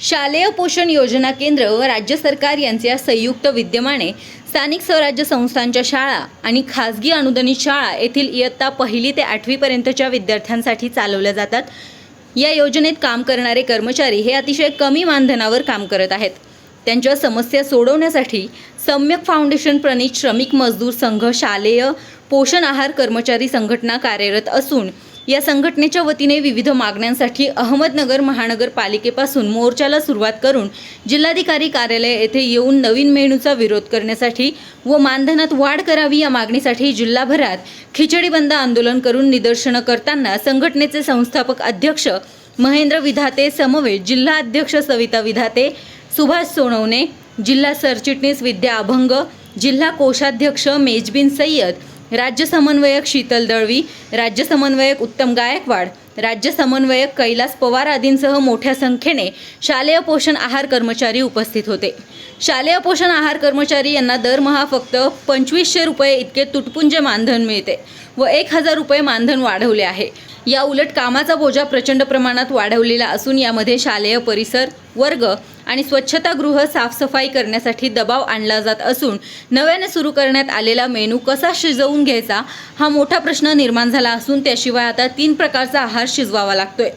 शालेय पोषण योजना केंद्र व राज्य सरकार यांच्या संयुक्त विद्यमाने स्थानिक स्वराज्य संस्थांच्या शाळा आणि खाजगी अनुदानित शाळा येथील इयत्ता पहिली ते आठवीपर्यंतच्या विद्यार्थ्यांसाठी चालवल्या जातात. या योजनेत काम करणारे कर्मचारी हे अतिशय कमी मानधनावर काम करत आहेत. त्यांच्या समस्या सोडवण्यासाठी सम्यक फाउंडेशन प्रणित श्रमिक मजदूर संघ शालेय पोषण आहार कर्मचारी संघटना कार्यरत असून या संघटनेच्या वतीने विविध मागण्यांसाठी अहमदनगर महानगरपालिकेपासून मोर्चाला सुरुवात करून जिल्हाधिकारी कार्यालय येथे येऊन नवीन मेनूचा विरोध करण्यासाठी व मानधनात वाढ करावी या मागणीसाठी जिल्हाभरात खिचडी बंद आंदोलन करून निदर्शनं करताना संघटनेचे संस्थापक अध्यक्ष महेंद्र विधाते समवेत जिल्हा अध्यक्ष सविता विधाते सुभाष सोनवणे जिल्हा सरचिटणीस विद्या अभंग जिल्हा कोषाध्यक्ष मेजबिन सय्यद राज्य समन्वयक शीतल दळवी राज्य समन्वयक उत्तम गायकवाड राज्य समन्वयक कैलास पवार आदींसह मोठ्या संख्येने शालेय पोषण आहार कर्मचारी उपस्थित होते. शालेय पोषण आहार कर्मचारी यांना दरमहा फक्त पंचवीसशे रुपये इतके तुटपुंजे मानधन मिळते व एक हजार रुपये मानधन वाढवले आहे. या उलट कामाचा बोजा प्रचंड प्रमाणात वाढवलेला असून यामध्ये शालेय परिसर वर्ग आणि स्वच्छतागृह साफसफाई करण्यासाठी दबाव आणला जात असून नव्याने सुरू करण्यात आलेला मेनू कसा शिजवून घ्यायचा हा मोठा प्रश्न निर्माण झाला असून त्याशिवाय आता तीन प्रकारचा आहार शिजवावा लागतोय.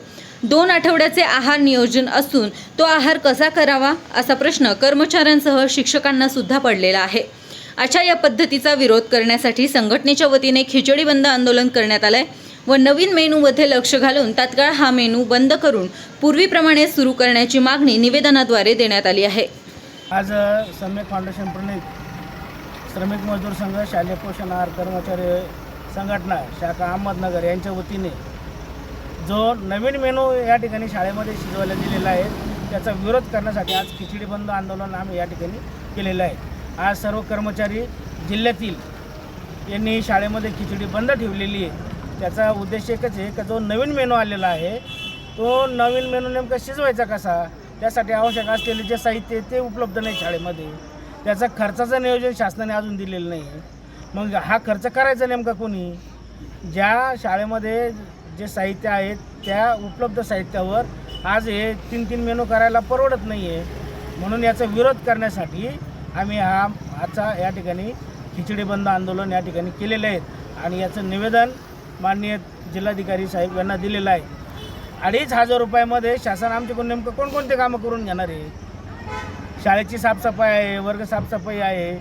दोन आठवड्याचे आहार नियोजन असून तो आहार कसा करावा असा प्रश्न कर्मचाऱ्यांसह शिक्षकांना सुद्धा पडलेला आहे. अशा या पद्धतीचा विरोध करण्यासाठी संघटनेच्या वतीने खिचडी बंद आंदोलन करण्यात आलं आहे व नवीन मेनूमध्ये लक्ष घालून तात्काळ हा मेनू बंद करून पूर्वीप्रमाणे सुरू करण्याची मागणी निवेदनाद्वारे देण्यात आली आहे. आज श्रमिक सम्यक फाउंडेशन प्रणित श्रमिक मजदूर संघ शालेय पोषण आहार कर्मचारी संघटना शाखा अहमदनगर यांच्या वतीने जो नवीन मेनू या ठिकाणी शाळेमध्ये शिजवायला दिलेला आहे त्याचा विरोध करण्यासाठी आज खिचडी बंद आंदोलन आम्ही या ठिकाणी केलेलं आहे. आज सर्व कर्मचारी जिल्ह्यातील यांनी शाळेमध्ये खिचडी बंद ठेवलेली आहे. त्याचा उद्देश एकच आहे का जो नवीन मेनू आलेला आहे तो नवीन मेनू नेमका शिजवायचा कसा? त्यासाठी आवश्यक असलेले जे साहित्य आहे ते उपलब्ध नाही शाळेमध्ये. त्याचा खर्चाचं नियोजन शासनाने अजून दिलेलं नाही. मग हा खर्च करायचा नेमका कोणी? ज्या शाळेमध्ये जे साहित्य आहेत त्या उपलब्ध साहित्यावर आज हे तीन तीन मेनू करायला परवडत नाही आहे म्हणून याचा विरोध करण्यासाठी आम्ही हा आजचा या ठिकाणी खिचडी बंद आंदोलन या ठिकाणी केलेले आहेत. आणि याचं निवेदन माननीय जिल्हाधिकारी साहेब यांना दिलेला आहे. अडीच हजार रुपयामध्ये शासन आमच्याकडून नेमकं कोणकोणते कामं करून घेणार आहे? शाळेची साफसफाई आहे वर्ग साफसफाई आहे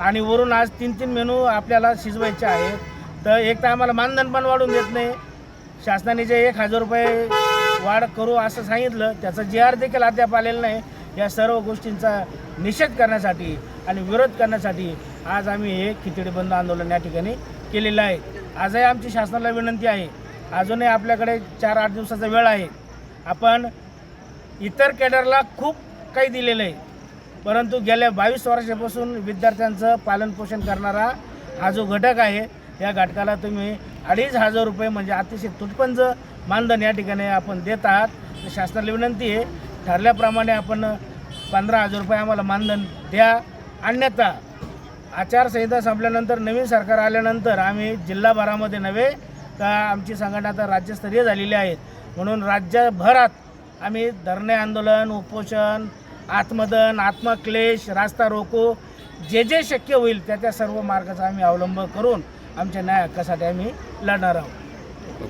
आणि वरून आज तीन तीन मेनू आपल्याला शिजवायचे आहेत. तर एक तर आम्हाला मानधन पण वाढून देत नाही. शासनाने जे एक हजार रुपये वाढ करू असं सांगितलं त्याचा जी आर देखील अद्याप आलेलं नाही. या सर्व गोष्टींचा निषेध करण्यासाठी आणि विरोध करण्यासाठी आज आम्ही हे खिचडी बंद आंदोलन या ठिकाणी केलेलं आहे. आजही आमची शासनाला विनंती आहे. अजूनही आपल्याकडे चार आठ दिवसाचा वेळ आहे. आपण इतर कॅडरला खूप काही दिलेलं आहे. परंतु गेल्या बावीस वर्षापासून विद्यार्थ्यांचं पालनपोषण करणारा हा जो घटक आहे या घटकाला तुम्ही अडीच हजार रुपये म्हणजे अतिशय तुटपंच मानधन या ठिकाणी आपण देत आहात. तर शासनाला विनंती आहे ठरल्याप्रमाणे आपण पंधरा हजार रुपये आम्हाला मानधन द्या. अन्यथा आचारसंहिता संपल्यानंतर नवीन सरकार आल्यानंतर आम्ही जिल्हाभरामध्ये नव्हे तर आमची संघटना आता राज्यस्तरीय झालेली आहेत म्हणून राज्यभरात आम्ही धरणे आंदोलन उपोषण आत्मदन आत्मक्लेश रास्ता रोको जे जे शक्य होईल त्या त्या सर्व मार्गाचा आम्ही अवलंब करून आमच्या न्याय हक्कासाठी आम्ही लढणार आहोत.